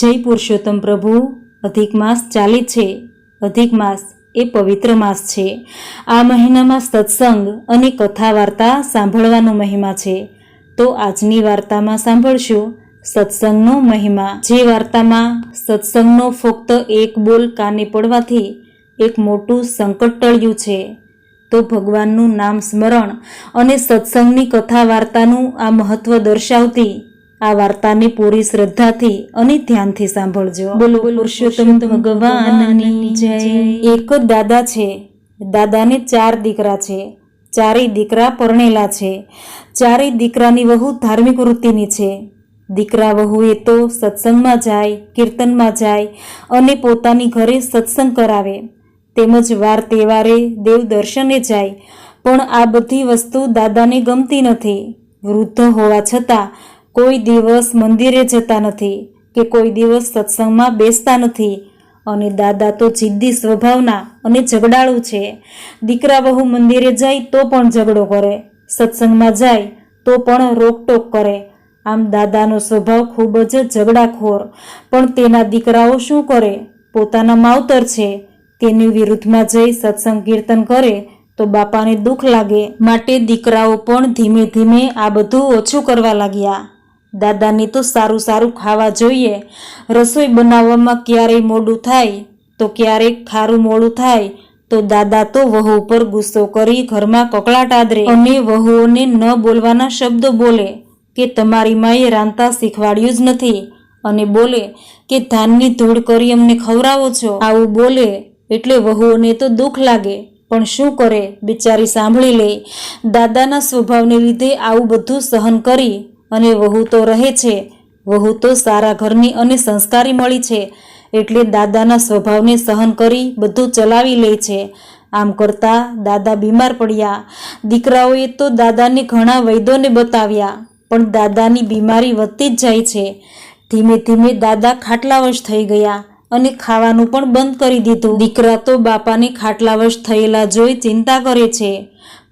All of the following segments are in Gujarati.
જય પુરુષોત્તમ પ્રભુ. અધિક માસ ચાલે છે. અધિક માસ એ પવિત્ર માસ છે. આ મહિનામાં સત્સંગ અને કથા વાર્તા સાંભળવાનો મહિમા છે. તો આજની વાર્તામાં સાંભળશું સત્સંગનો મહિમા. જે વાર્તામાં સત્સંગનો ફક્ત એક બોલ કાને પડવાથી એક મોટું સંકટ ટળ્યું છે. તો ભગવાનનું નામ સ્મરણ અને સત્સંગની કથા વાર્તાનું આ મહત્ત્વ દર્શાવતી આ વાર્તાને પૂરી શ્રદ્ધાથી અને ધ્યાનથી સાંભળજો. બોલો પુરુષોત્તમ ભગવાનની જય. એક જ દાદા છે. દાદાને ચાર દીકરા છે. ચારેય દીકરા પરણેલા છે. ચારેય દીકરાની વહુ ધાર્મિક વૃત્તિની છે. દીકરા વહુએ તો સત્સંગમાં જાય કીર્તનમાં જાય અને પોતાની ઘરે સત્સંગ કરાવે. તેમજ વાર તહેવારે દેવ દર્શને જાય. પણ આ બધી વસ્તુ દાદાને ગમતી નથી. વૃદ્ધ હોવા છતાં કોઈ દિવસ મંદિરે જતા નથી કે કોઈ દિવસ સત્સંગમાં બેસતા નથી. અને દાદા તો જિદ્દી સ્વભાવના અને ઝઘડાળું છે. દીકરા બહુ મંદિરે જાય તો પણ ઝઘડો કરે. સત્સંગમાં જાય તો પણ રોકટોક કરે. આમ દાદાનો સ્વભાવ ખૂબ જ ઝઘડાખોર. પણ તેના દીકરાઓ શું કરે? પોતાના માવતર છે. તેની વિરુદ્ધમાં જઈ સત્સંગ કીર્તન કરે તો બાપાને દુઃખ લાગે. માટે દીકરાઓ પણ ધીમે ધીમે આ બધું ઓછું કરવા લાગ્યા. દાદાને તો સારું સારું ખાવા જોઈએ. રસોઈ બનાવવામાં ક્યારેય મોડું થાય, તો ક્યારેક ખારું મોડું થાય, તો દાદા તો વહુ ઉપર ગુસ્સો કરી ઘરમાં કકળાટ આદરે. અને વહુઓને ન બોલવાના શબ્દો બોલે કે તમારી માએ રાંધતા શીખવાડ્યું જ નથી. અને બોલે કે ધાનની ધૂળ કરી અમને ખવડાવો છો. આવું બોલે એટલે વહુઓને તો દુઃખ લાગે. પણ શું કરે? બિચારી સાંભળી લે. દાદાના સ્વભાવને લીધે આવું બધું સહન કરી અને વહુ તો રહે છે. વહુ તો સારા ઘરની અને સંસ્કારી મળી છે. એટલે દાદાના સ્વભાવને સહન કરી બધું ચલાવી લે છે. આમ કરતા દાદા બીમાર પડ્યા. દીકરાઓએ તો દાદાને ઘણા વૈદ્યોને બતાવ્યા, પણ દાદાની બીમારી વધતી જ જાય છે. ધીમે ધીમે દાદા ખાટલાવશ થઈ ગયા અને ખાવાનું પણ બંધ કરી દીધું. દીકરા તો બાપાને ખાટલાવશ થયેલા જોઈ ચિંતા કરે છે,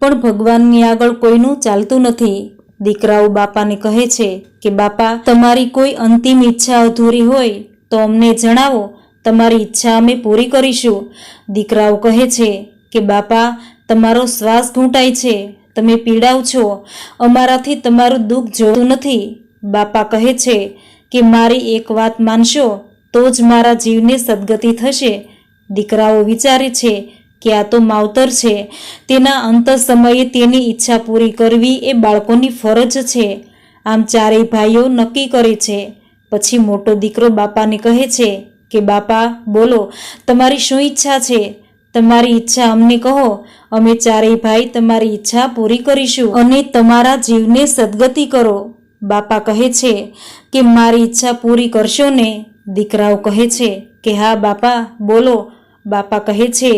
પણ ભગવાનની આગળ કોઈનું ચાલતું નથી. દીકરાઓ બાપાને કહે છે કે, બાપા, તમારી કોઈ અંતિમ ઈચ્છા અધૂરી હોય તો અમને જણાવો, તમારી ઈચ્છા અમે પૂરી કરીશું. દીકરાઓ કહે છે કે, બાપા, તમારો શ્વાસ ઘૂંટાય છે, તમે પીડાવ છો, અમારાથી તમારું દુઃખ જોતું નથી. બાપા કહે છે કે, મારી એક વાત માનશો, તો જ મારા જીવને સદગતિ થશે. દીકરાઓ વિચારે છે કે આ તો માવતર છે. તેના અંત સમયે તેની ઈચ્છા પૂરી કરવી એ બાળકોની ફરજ છે. આમ ચારેય ભાઈઓ નક્કી કરે છે. પછી મોટો દીકરો બાપાને કહે છે કે, બાપા, બોલો, તમારી શું ઈચ્છા છે? તમારી ઈચ્છા અમને કહો. અમે ચારેય ભાઈ તમારી ઈચ્છા પૂરી કરીશું અને તમારા જીવને સદગતિ કરો. બાપા કહે છે કે, મારી ઈચ્છા પૂરી કરશો ને? દીકરાઓ કહે છે કે, હા, બાપા, બોલો. બાપા કહે છે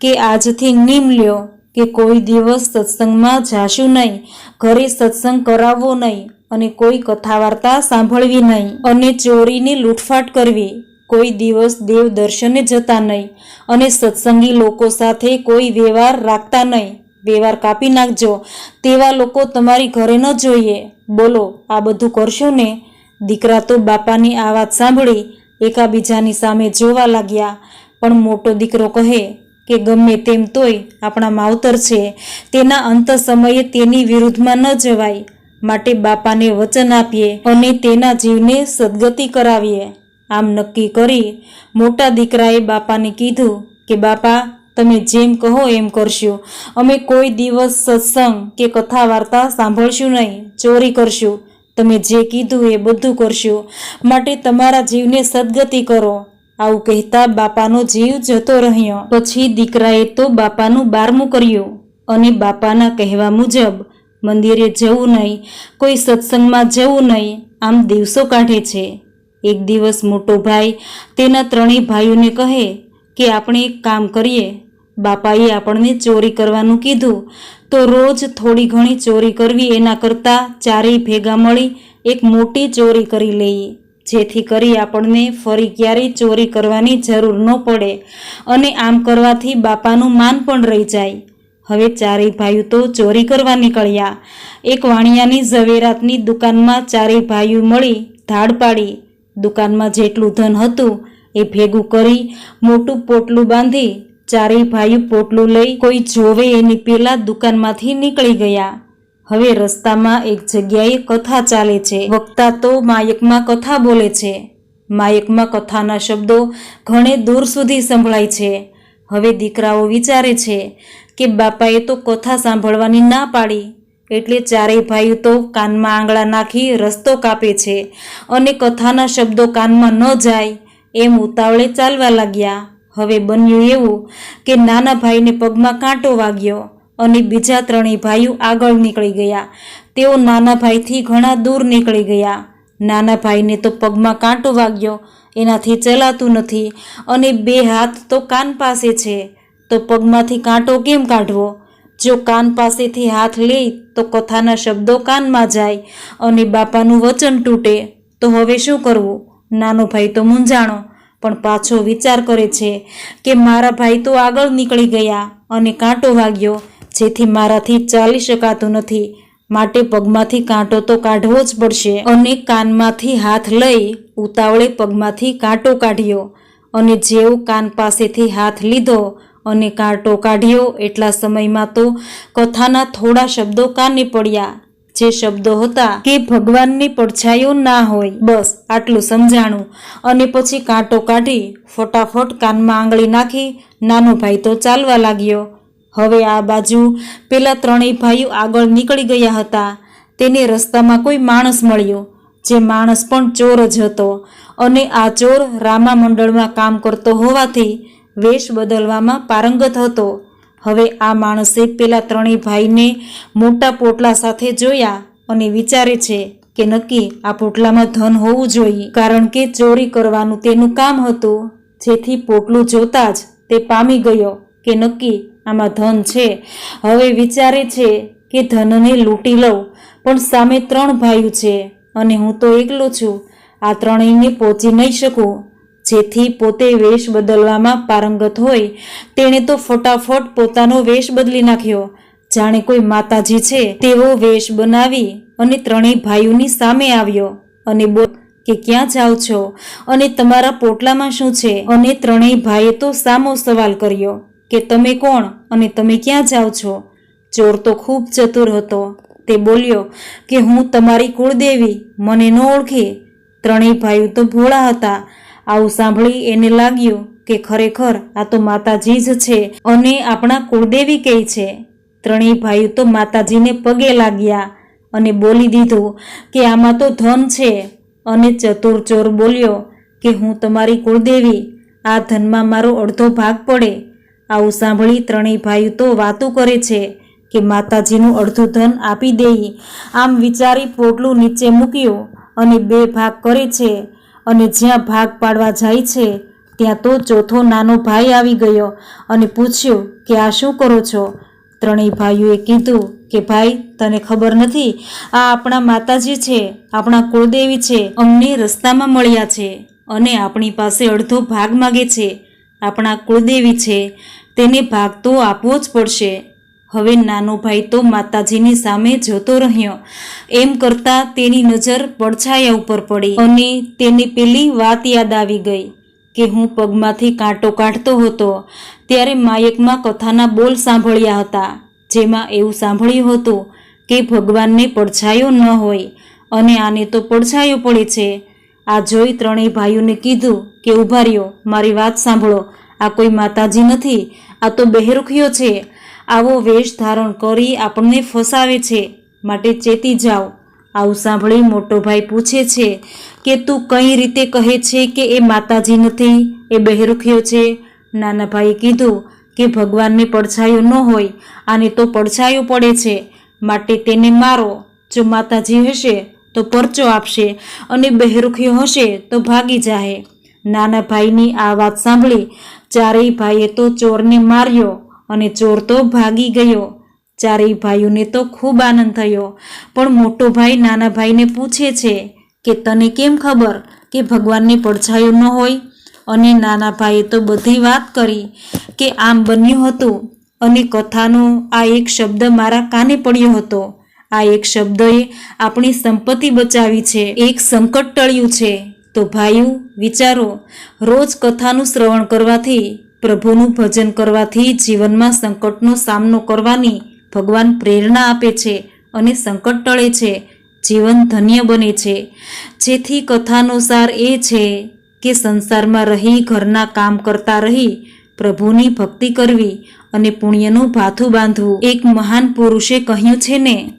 કે આજથી નિમ લ્યો કે કોઈ દિવસ સત્સંગમાં જાશું નહીં, ઘરે સત્સંગ કરાવવો નહીં અને કોઈ કથા વાર્તા સાંભળવી નહીં અને ચોરીની લૂંટફાટ કરવી. કોઈ દિવસ દેવ દર્શને જતા નહીં અને સત્સંગી લોકો સાથે કોઈ વ્યવહાર રાખતા નહીં. વ્યવહાર કાપી નાખજો, તેવા લોકો તમારી ઘરે ન જોઈએ. બોલો, આ બધું કરશો ને? દીકરા તો બાપાની આ વાત સાંભળી એકાબીજાની સામે જોવા લાગ્યા. પણ મોટો દીકરો કહે કે ગમે તેમ તોય આપણા માવતર છે. તેના અંત સમયે તેની વિરુદ્ધમાં ન જવાય. માટે બાપાને વચન આપીએ અને તેના જીવને સદગતિ કરાવીએ. આમ નક્કી કરી મોટા દીકરાએ બાપાને કીધું કે, બાપા, તમે જેમ કહો એમ કરશું. અમે કોઈ દિવસ સત્સંગ કે કથા વાર્તા સાંભળશું નહીં. ચોરી કરશું. તમે જે કીધું એ બધું કરશો. માટે તમારા જીવને સદગતિ કરો. આવું કહેતા બાપાનો જીવ જતો રહ્યો. પછી દીકરાએ તો બાપાનું બારમું કર્યું. અને બાપાના કહેવા મુજબ, મંદિરે જવું નહીં, કોઈ સત્સંગમાં જવું નહીં, આમ દિવસો કાઢે છે. એક દિવસ મોટો ભાઈ તેના ત્રણેય ભાઈઓને કહે કે, આપણે એક કામ કરીએ. બાપાએ આપણને ચોરી કરવાનું કીધું. તો રોજ થોડી ઘણી ચોરી કરવી એના કરતાં ચારેય ભેગા મળી એક મોટી ચોરી કરી લઈએ. જેથી કરી આપણને ફરી ક્યારેય ચોરી કરવાની જરૂર ન પડે અને આમ કરવાથી બાપાનું માન પણ રહી જાય. હવે ચારેય ભાઈઓ તો ચોરી કરવા નીકળ્યા. એક વાણિયાની ઝવેરાતની દુકાનમાં ચારેય ભાઈઓ મળી ધાડ પાડી. દુકાનમાં જેટલું ધન હતું એ ભેગું કરી મોટું પોટલું બાંધી ચારેય ભાઈઓ પોટલું લઈ કોઈ જોવે એની પેલા દુકાનમાંથી નીકળી ગયા. હવે રસ્તામાં એક જગ્યાએ કથા ચાલે છે. વક્તા તો માયકમાં કથા બોલે છે. માયકમાં કથાના શબ્દો ઘણે દૂર સુધી સંભળાય છે. હવે દીકરાઓ વિચારે છે કે બાપાએ તો કથા સાંભળવાની ના પાડી. એટલે ચારેય ભાઈઓ તો કાનમાં આંગળા નાખી રસ્તો કાપે છે અને કથાના શબ્દો કાનમાં ન જાય એમ ઉતાવળે ચાલવા લાગ્યા. હવે બન્યું એવું કે નાના ભાઈને પગમાં કાંટો વાગ્યો અને બીજા ત્રણેય ભાઈઓ આગળ નીકળી ગયા. તેઓ નાના ભાઈથી ઘણા દૂર નીકળી ગયા. નાના ભાઈને તો પગમાં કાંટો વાગ્યો, એનાથી ચલાતું નથી અને બે હાથ તો કાન પાસે છે. તો પગમાંથી કાંટો કેમ કાઢવો? જો કાન પાસેથી હાથ લે તો કથાના શબ્દો કાનમાં જાય અને બાપાનું વચન તૂટે, તો હવે શું કરવું? નાનો ભાઈ તો મૂંઝાણો. પણ પાછો વિચાર કરે છે કે મારા ભાઈ તો આગળ નીકળી ગયા અને કાંટો વાગ્યો, જેથી મારાથી ચાલી શકાતું નથી. માટે પગમાંથી કાંટો તો કાઢવો જ પડશે. અને કાનમાંથી હાથ લઈ ઉતાવળે પગમાંથી કાંટો કાઢ્યો અને જેવો કાન પાસેથી હાથ લીધો અને કાંટો કાઢ્યો એટલા સમયમાં તો કથાના થોડા શબ્દો કાને પડ્યા. જે શબ્દો હતા કે ભગવાનની પડછાયો ના હોય. બસ, આટલું સમજાણું. અને પછી કાંટો કાઢી, ફટાફટ કાનમાં આંગળી નાખી, નાનો ભાઈ તો ચાલવા લાગ્યો. હવે આ બાજુ પેલા ત્રણેય ભાઈઓ આગળ નીકળી ગયા હતા. તેને રસ્તામાં કોઈ માણસ મળ્યો. જે માણસ પણ ચોર જ હતો. અને આ ચોર રામા મંડળમાં કામ કરતો હોવાથી વેશ બદલવામાં પારંગત હતો. હવે આ માણસે પેલા ત્રણેય ભાઈને મોટા પોટલા સાથે જોયા અને વિચારે છે કે નક્કી આ પોટલામાં ધન હોવું જોઈએ. કારણ કે ચોરી કરવાનું તેનું કામ હતું. જેથી પોટલું જોતા જ તે પામી ગયો કે નક્કી આમાં ધન છે. હવે વિચારે છે કે ધનને લૂંટી લઉં, પણ સામે ત્રણ ભાઈઓ છે અને હું તો એકલો છું. આ ત્રણેયને પહોંચી નહીં શકું. જેથી પોતે વેશ બદલવામાં પારંગત હોય, તેણે તો ફટાફટ પોતાનો વેશ બદલી નાખ્યો. જાણે કોઈ માતાજી છે તેવો વેશ બનાવી અને ત્રણેય ભાઈઓની સામે આવ્યો અને બોલ કે ક્યાં જાઓ છો? અને તમારા પોટલામાં શું છે? અને ત્રણેય ભાઈએ તો સામો સવાલ કર્યો, કે તમે કોણ અને તમે ક્યાં જાઓ છો? ચોર તો ખૂબ ચતુર હતો. તે બોલ્યો કે હું તમારી કુળદેવી, મને ન ઓળખી. ત્રણેય ભાઈઓ તો ભોળા હતા. આવું સાંભળી એને લાગ્યું કે ખરેખર આ તો માતાજી જ છે અને આપણા કુળદેવી કહે છે. ત્રણેય ભાઈઓ તો માતાજીને પગે લાગ્યા અને બોલી દીધું કે આમાં તો ધન છે અને ચતુર ચોર બોલ્યો કે હું તમારી કુળદેવી, આ ધનમાં મારો અડધો ભાગ પડે. આવું સાંભળી ત્રણેય ભાઈઓ તો વાતો કરે છે કે માતાજીનું અડધું ધન આપી દેઈ. આમ વિચારી પોટલું નીચે મૂક્યું અને બે ભાગ કરે છે. અને જ્યાં ભાગ પાડવા જાય છે, ત્યાં તો ચોથો નાનો ભાઈ આવી ગયો અને પૂછ્યું કે આ શું કરો છો? ત્રણેય ભાઈઓએ કીધું કે, ભાઈ, તને ખબર નથી, આ આપણા માતાજી છે, આપણા કુળદેવી છે, અમને રસ્તામાં મળ્યા છે અને આપણી પાસે અડધો ભાગ માગે છે. આપણા કુળદેવી છે, તેને ભાગ તો આપવો જ પડશે. હવે નાનો ભાઈ તો માતાજીની સામે જતો રહ્યો. એમ કરતા તેની નજર પડછાયા ઉપર પડી અને તેની પેલી વાત યાદ આવી ગઈ કે હું પગમાંથી કાંટો કાઢતો હતો ત્યારે માયકમાં કથાના બોલ સાંભળ્યા હતા. જેમાં એવું સાંભળ્યું હતું કે ભગવાનને પડછાયો ન હોય અને આને તો પડછાયો પડે છે. આ જોઈ ત્રણેય ભાઈઓને કીધું કે, ઊભા રહ્યો, મારી વાત સાંભળો. આ કોઈ માતાજી નથી, આ તો બહેરુખિયો છે. આવો વેશ ધારણ કરી આપણને ફસાવે છે. માટે ચેતી જાઓ. આવું સાંભળી મોટો ભાઈ પૂછે છે કે તું કઈ રીતે કહે છે કે એ માતાજી નથી? એ બહેરુખ્યો છે. નાના ભાઈએ કીધું કે ભગવાનને પડછાયો ન હોય, આને તો પડછાયો પડે છે. માટે તેને મારો. જો માતાજી હશે, તો પરચો આપશે અને બહેરુખ્યો હશે, તો ભાગી જાહે. નાના ભાઈની આ વાત સાંભળી ચારેય ભાઈએ તો ચોરને માર્યો. અને ચોર તો ભાગી ગયો. ચારેય ભાઈઓને તો ખૂબ આનંદ થયો. પણ મોટો ભાઈ નાના ભાઈને પૂછે છે કે, તને કેમ ખબર કે ભગવાનને પડછાયો ન હોય? અને નાના ભાઈએ તો બધી વાત કરી કે, આમ બન્યું હતું. અને કથાનો આ એક શબ્દ મારા કાને પડ્યો હતો. આ એક શબ્દએ આપણી સંપત્તિ બચાવી છે. એક સંકટ ટળ્યું છે. તો ભાઈઓ, વિચારો, રોજ કથાનું શ્રવણ કરવાથી પ્રભુનું ભજન કરવાથી જીવનમાં સંકટનો સામનો કરવાની ભગવાન પ્રેરણા આપે છે અને સંકટ ટળે છે. જીવન ધન્ય બને છે. જેથી કથાનો સાર એ છે કે સંસારમાં રહી, ઘરના કામ કરતા રહી, પ્રભુની ભક્તિ કરવી અને પુણ્યનું ભાથું બાંધવું. એક મહાન પુરુષે કહ્યું છે ને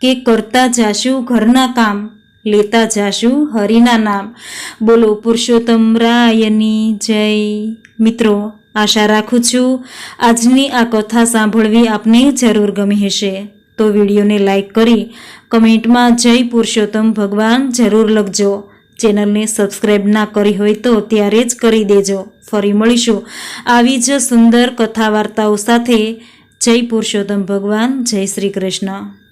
કે, કરતા જાશું ઘરના કામ, લેતા જાશું હરિના નામ. બોલો પુરુષોત્તમ રાયની જય. મિત્રો આશા રાખું છું આજની આ કથા સાંભળવી આપને જરૂર ગમી હશે. તો વિડીયોને લાઇક કરી કમેન્ટમાં જય પુરુષોત્તમ ભગવાન જરૂર લખજો. ચેનલને સબસ્ક્રાઈબ ના કરી હોય તો ત્યારે જ કરી દેજો. ફરી મળીશું આવી જ સુંદર કથા વાર્તાઓ સાથે. જય પુરુષોત્તમ ભગવાન, જય શ્રી કૃષ્ણ.